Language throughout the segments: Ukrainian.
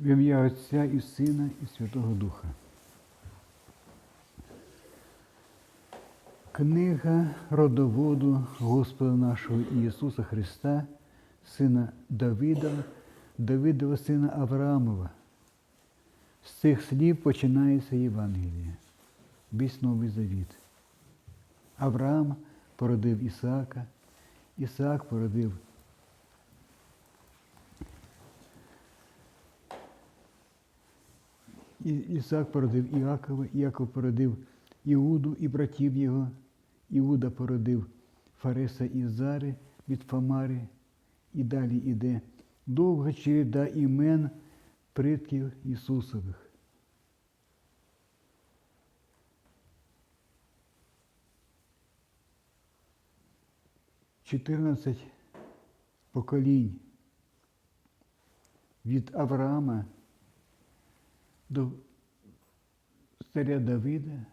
В ім'я Отця і Сина, і Святого Духа. Книга родоводу Господа нашого Ісуса Христа, сина Давида, Давидова сина Авраамова. З цих слів починається Євангеліє, весь Новий Завіт. Авраам породив Ісаака, Ісаак породив Ісаак породив Іакова, Іаков породив Іуду і братів його. Іуда породив Фареса і Зари від Фамари. І далі іде довга череда імен предків Ісусових. Чотирнадцять поколінь від Авраама до царя Давида,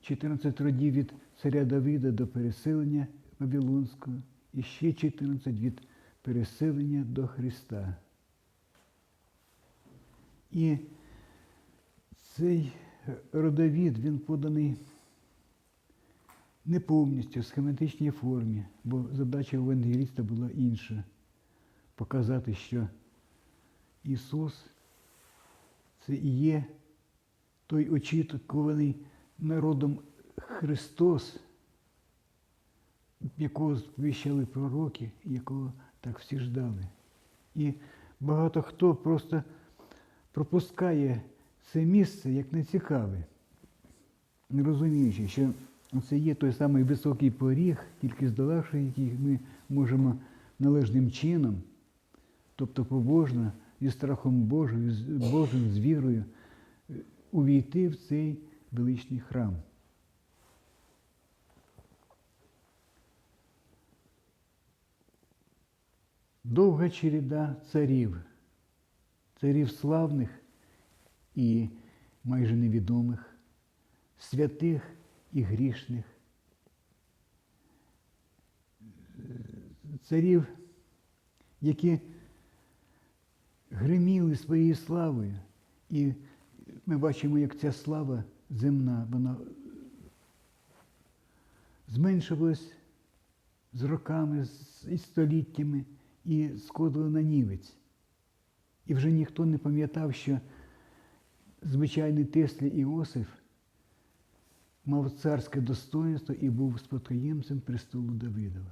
14 родів від царя Давида до переселення Вавилонського і ще 14 від переселення до Христа. І цей родовід, він поданий не повністю в схематичній формі, бо задача евангеліста була інша показати, що Ісус це і є той очікуваний народом Христос, якого сповіщали пророки, якого так всі ждали. І багато хто просто пропускає це місце як нецікаве, не розуміючи, що це є той самий високий поріг, тільки здолавши який ми можемо належним чином, тобто побожно, зі страхом Божим, Божим, з вірою, е, увійти в цей величний храм. Довга череда царів, царів славних і майже невідомих, святих і грішних, Е, царів, які гриміли своєю славою. І ми бачимо, як ця слава земна, вона зменшувалась з роками, і століттями і сходила на нівець. І вже ніхто не пам'ятав, що звичайний Теслі Іосиф мав царське достоинство і був спадкоємцем престолу Давидова.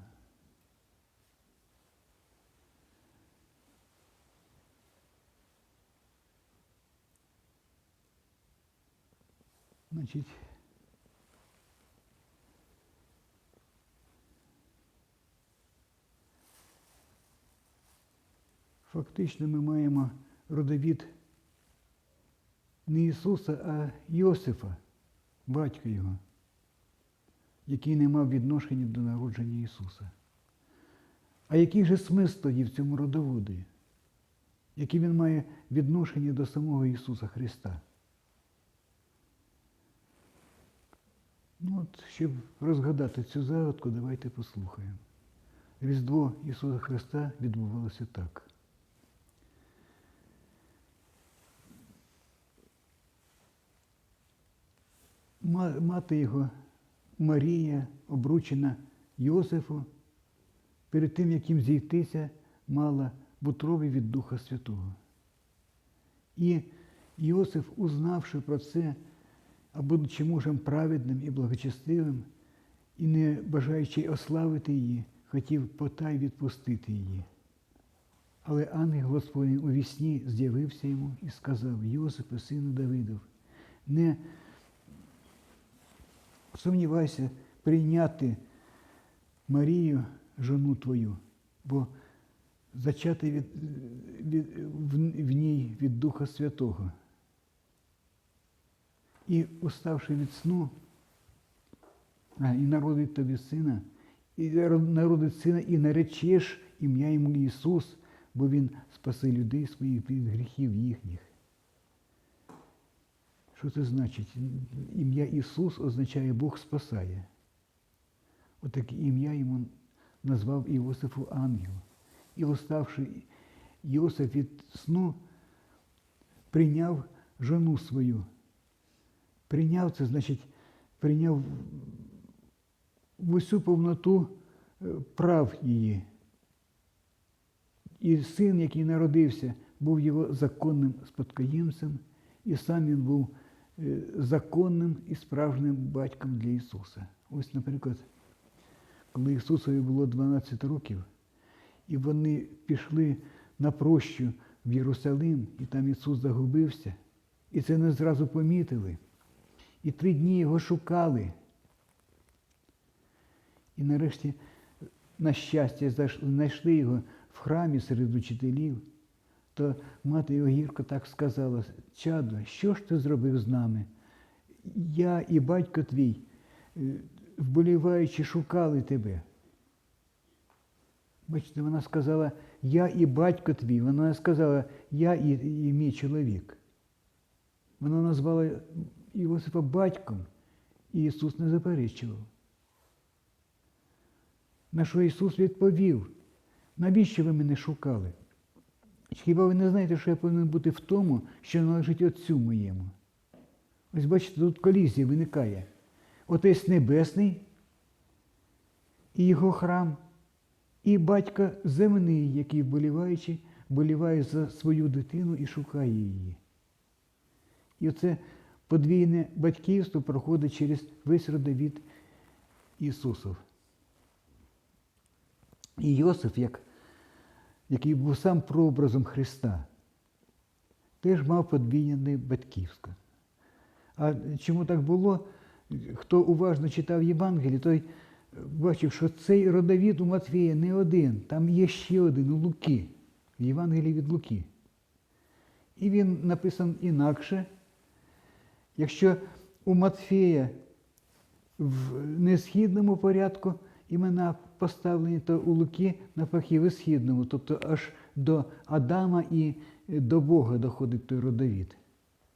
Значить, фактично ми маємо родовід не Ісуса, а Йосифа, батька його, який не мав відношення до народження Ісуса. А який же смисл тоді в цьому родоводі? Яке він має відношення до самого Ісуса Христа? Ну от, щоб розгадати цю загадку, давайте послухаємо. Різдво Ісуса Христа відбувалося так. Мати його Марія, обручена Йосифу, перед тим, як їм зійтися, мала в утробі від Духа Святого. І Йосиф, узнавши про це, а будучи мужем праведним і благочестивим, і не бажаючи ославити її, хотів потай відпустити її. Але ангел Господній у вісні з'явився йому і сказав, Йосипе, сину Давидов, не сумнівайся прийняти Марію, жону твою, бо зачати від, від, в, в ній від Духа Святого. І уставши від сну, і народить тобі сина, і народить сина, і наречеш ім'я йому Ісус, бо Він спасе людей своїх від гріхів їхніх. Що це значить? Ім'я Ісус означає Бог спасає. Отаке ім'я йому назвав Іосифу ангел. І уставши Йосиф від сну, прийняв жону свою. Прийняв це, значить, прийняв в усю повноту прав її. І син, який народився, був його законним спадкоємцем, і сам він був е, законним і справжнім батьком для Ісуса. Ось, наприклад, коли Ісусові було 12 років, і вони пішли на прощу в Єрусалим, і там Ісус загубився, і це не зразу помітили. І три дні його шукали. І нарешті, на щастя, знайшли його в храмі серед учителів, то мати його гірко так сказала, чадо, що ж ти зробив з нами? Я і батько твій, е, вболіваючи, шукали тебе. Бачите, вона сказала, я і батько твій. Вона сказала, я і, і мій чоловік. Вона назвала Іосифа батьком, і Ісус не заперечував. На що Ісус відповів, навіщо ви мене шукали? Хіба ви не знаєте, що я повинен бути в тому, що належить Отцю моєму? Ось бачите, тут колізія виникає. Отець Небесний і його храм, і батько земний, який вболіваючи, вболіває за свою дитину і шукає її. І оце подвійне батьківство проходить через весь родовід Ісусов. І Йосиф, як, який був сам прообразом Христа, теж мав подвійне батьківство. А чому так було? Хто уважно читав Євангеліє, той бачив, що цей родовід у Матвія не один, там є ще один у Луки, в Євангелії від Луки. І він написан інакше. Якщо у Матфея в несхідному порядку імена поставлені, то у Луки навпаки в східному, тобто аж до Адама і до Бога доходить той родовід.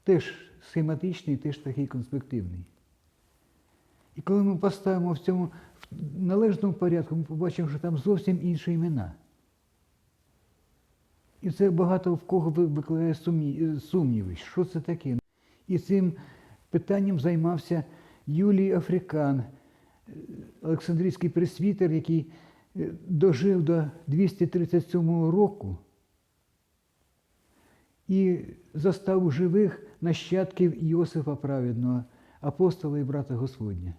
Теж схематичний, теж такий конспективний. І коли ми поставимо в цьому в належному порядку, ми побачимо, що там зовсім інші імена. І це багато в кого ви- викликає сумніви, що це таке. І цим питанням займався Юлій Африкан, е, Олександрійський пресвітер, який е, дожив до 237 року і застав у живих нащадків Іосифа Праведного, апостола і брата Господня.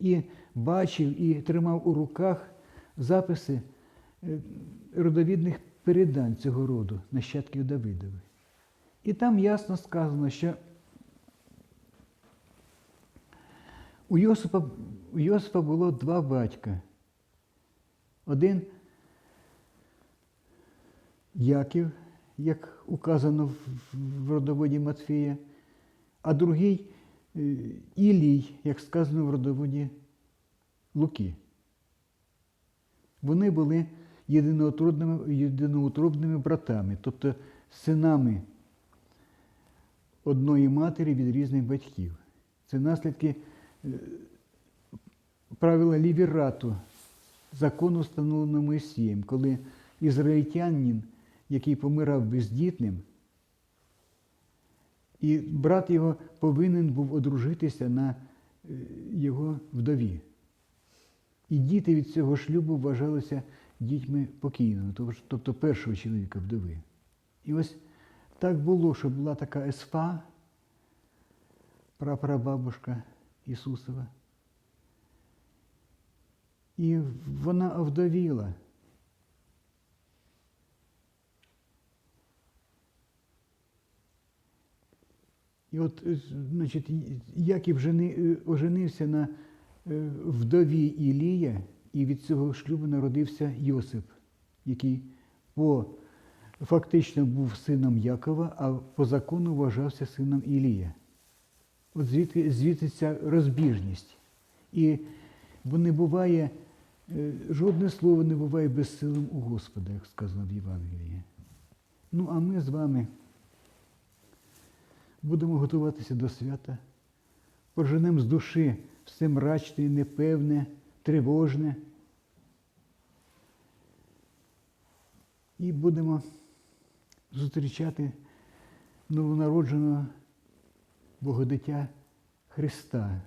І бачив і тримав у руках записи е, родовідних передань цього роду, нащадків Давидових. І там ясно сказано, що у Йосипа, у Йосипа було два батька. Один Яків, як указано в- родоводі Матфія, а другий е, Ілій, як сказано в родоводі Луки. Вони були єдиноутробними братами, тобто синами одної матері від різних батьків. Це наслідки е, правила лівірату, закону, встановленого Моїсієм, коли ізраїльтянин, який помирав бездітним, і брат його повинен був одружитися на е, його вдові. І діти від цього шлюбу вважалися дітьми покійного, тобто першого чоловіка вдови. І ось так було, що була така есфа, прапрабабушка Ісусова. І вона овдовіла. І от, значить, Яків жени, оженився на е, вдові Ілія, і від цього шлюбу народився Йосип, який по, фактично був сином Якова, а по закону вважався сином Ілія. От звідки, звідси ця розбіжність. І бо не буває, е, жодне слово не буває безсилим у Господа, як сказано в Євангелії. Ну, а ми з вами будемо готуватися до свята, поженемо з душі все мрачне, непевне, тривожне. І будемо зустрічати новонародженого Богодиття Христа.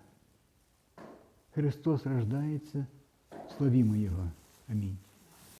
Христос рождається, славімо Його. Амінь.